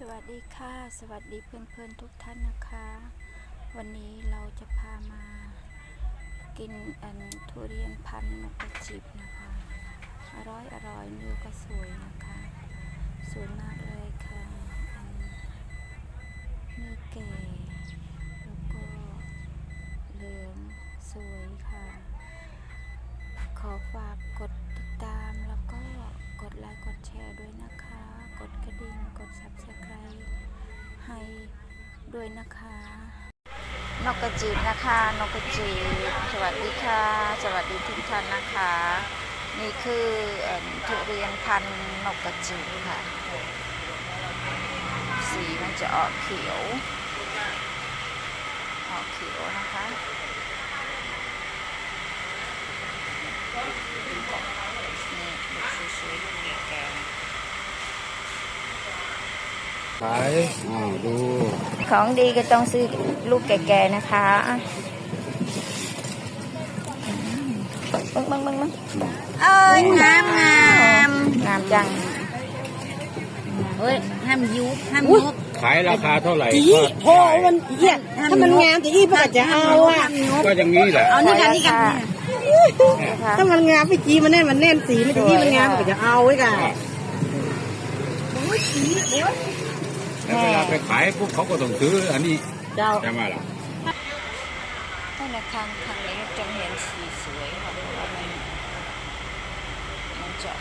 สวัสดีค่ะ สวัสดีเพื่อนๆทุกท่านนะคะ วันนี้เราจะพามา กินอันทุเรียนพันนกกระจิบนะคะ อร่อยอร่อยเนื้อก็สวยนะคะ สวยมากเลยค่ะเนื้อแก่แล้วก็เหลืองสวยค่ะ ขอฝากกดติดตามแล้วก็กดไลค์กดแชร์ด้วยนะคะ กดกระดิ่งกด subscribe ให้ด้วยนะคะ นกกระจิบนะคะ นกกระจิบสวัสดีค่ะ สวัสดีทุกท่านนะคะ นี่คือเอิ่มทุเรียนพันนกกระจิบค่ะ สีมันจะออกเขียว ออกเขียวนะคะ นี่ลูกสวยๆแกง ขายอ้าวดู ของดีก็ต้องซื้อลูกแก่ๆนะคะมึงมึงมึงมึงเอ้ยงามงามงามจังเฮ้ยห้ามยุบห้ามยุบขายราคาเท่าไหร่จีก็โอ้มันเหี้ยถ้ามันงามแต่อีพ่อจะเอาอะก็อย่างนี้แหละเอานี่กันนี่กันถ้ามันงามไปจีมันแน่นมันแน่นสีมันจะยี่มันงามก็จะเอาไว้กันโอ้ยสีโอ้ย แล้วเวลาไปขายพวกเขาก็ต้องซื้ออันนี้เจ้าใช่ไหมล่ะให้ในทางทางนี้จะเห็นสีสวยค่ะเพราะว่ามันมันจะ